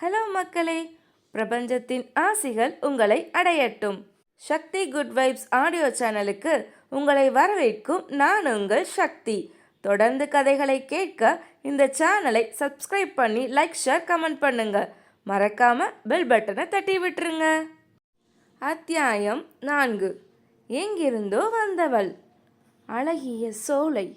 Hello மக்களே பிரபஞ்சத்தின் ஆசிகள் உங்களை அடையட்டும். சக்தி குட் வைப்ஸ் ஆடியோ சேனலுக்கு உங்களை வரவேற்கும் நான் உங்கள் சக்தி. தொடர்ந்து கதைகளை கேட்க இந்த சேனலை சப்ஸ்கிரைப் பண்ணி லைக் ஷேர் கமெண்ட் பண்ணுங்க. மறக்காம பெல் பட்டனை தட்டி விட்டுருங்க. அத்தியாயம் நான்கு. எங்கிருந்தோ வந்தவள். அழகிய சோலை.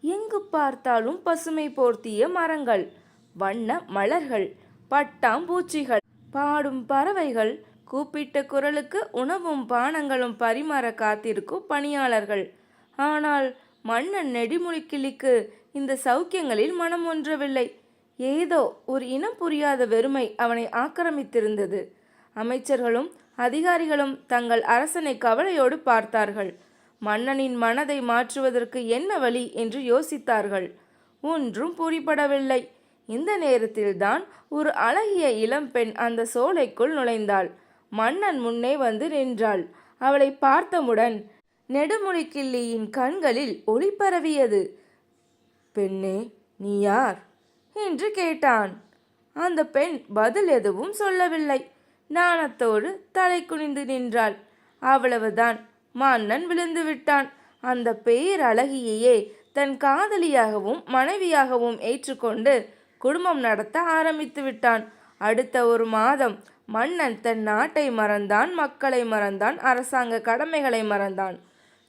எங்கு பார்த்தாலும் பசுமை போர்த்திய மரங்கள். வண்ண மலர்கள். பட்டாம்பூச்சிகள். பாடும் பறவைகள் கூப்பிட்ட குரலுக்கு உணவும் பானங்களும் பரிமாற காத்திருக்கும் பணியாளர்கள். ஆனால் மன்னன் நெடுமுடிக்கிளிக்கு இந்த சௌக்கியங்களில் மனம் ஒன்றவில்லை. ஏதோ ஒரு இனம் புரியாத வெறுமை அவனை ஆக்கிரமித்திருந்தது. அமைச்சர்களும் அதிகாரிகளும் தங்கள் அரசனை கவலையோடு பார்த்தார்கள். மன்னனின் மனதை மாற்றுவதற்கு என்ன வழி என்று யோசித்தார்கள். ஒன்றும் புரிபடவில்லை. இந்த நேரத்தில்தான் ஒரு அழகிய இளம்பெண் அந்த சோலைக்குள் நுழைந்தாள். மன்னன் முன்னே வந்து நின்றாள். அவளை பார்த்தமுடன் நெடுமுடிக்கிள்ளியின் கண்களில் ஒளி பரவியது. பெண்ணே நீ யார்? என்று கேட்டான். அந்த பெண் பதில் எதுவும் சொல்லவில்லை. நாணத்தோடு தலை குனிந்து நின்றாள். அவ்வளவுதான். மன்னன் விழுந்து விட்டான். அந்த பேரழகியையே தன் காதலியாகவும் மனைவியாகவும் ஏற்றுக்கொண்டு குடும்பம் நடத்த ஆரம்பித்து விட்டான். அடுத்த ஒரு மாதம் மன்னன் தன் நாட்டை மறந்தான் மக்களை மறந்தான் அரசாங்க கடமைகளை மறந்தான்.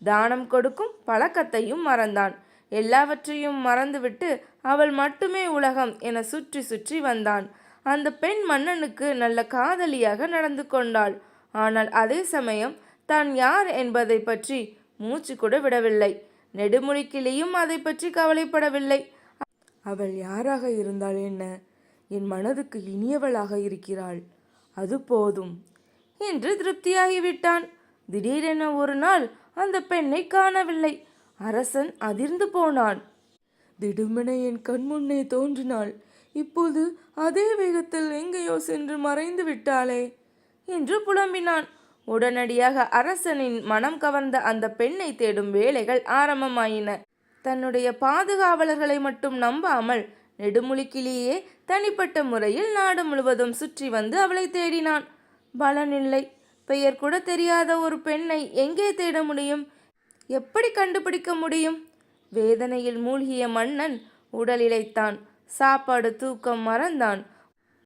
தானம் கொடுக்கும் பழக்கத்தையும் மறந்தான். எல்லாவற்றையும் மறந்துவிட்டு அவள் மட்டுமே உலகம் என சுற்றி சுற்றி வந்தான். அந்த பெண் மன்னனுக்கு நல்ல காதலியாக நடந்து கொண்டாள். ஆனால் அதே சமயம் தான் யார் என்பதை பற்றி மூச்சு கூட விடவில்லை. நெடுமுடிக்கிளியும் அதை பற்றி கவலைப்படவில்லை. அவள் யாராக இருந்தாள் என்ன? என் மனதுக்கு இனியவளாக இருக்கிறாள். அது போதும். என்று திருப்தியாகிவிட்டான். திடீரென ஒரு நாள் அந்த பெண்ணை காணவில்லை. அரசன் அதிர்ந்து போனான். திடுமென என் கண் முன்னே தோன்றினாள். இப்போது அதே வேகத்தில் எங்கேயோ சென்று மறைந்து விட்டாளே என்று புலம்பினான். உடனடியாக அரசனின் மனம் கவர்ந்த அந்த பெண்ணை தேடும் வேலைகள் ஆரம்பமாயின. தன்னுடைய பாதுகாவலர்களை மட்டும் நம்பாமல் நெடுமுழுக்கிலேயே தனிப்பட்ட முறையில் நாடு முழுவதும் சுற்றி வந்து அவளை தேடினான். பலனில்லை பெயர் கூட தெரியாத ஒரு பெண்ணை எங்கே தேட முடியும்? எப்படி கண்டுபிடிக்க முடியும்? வேதனையில் மூழ்கிய மன்னன் உடல் இழைத்தான். சாப்பாடு தூக்கம் மறந்தான்.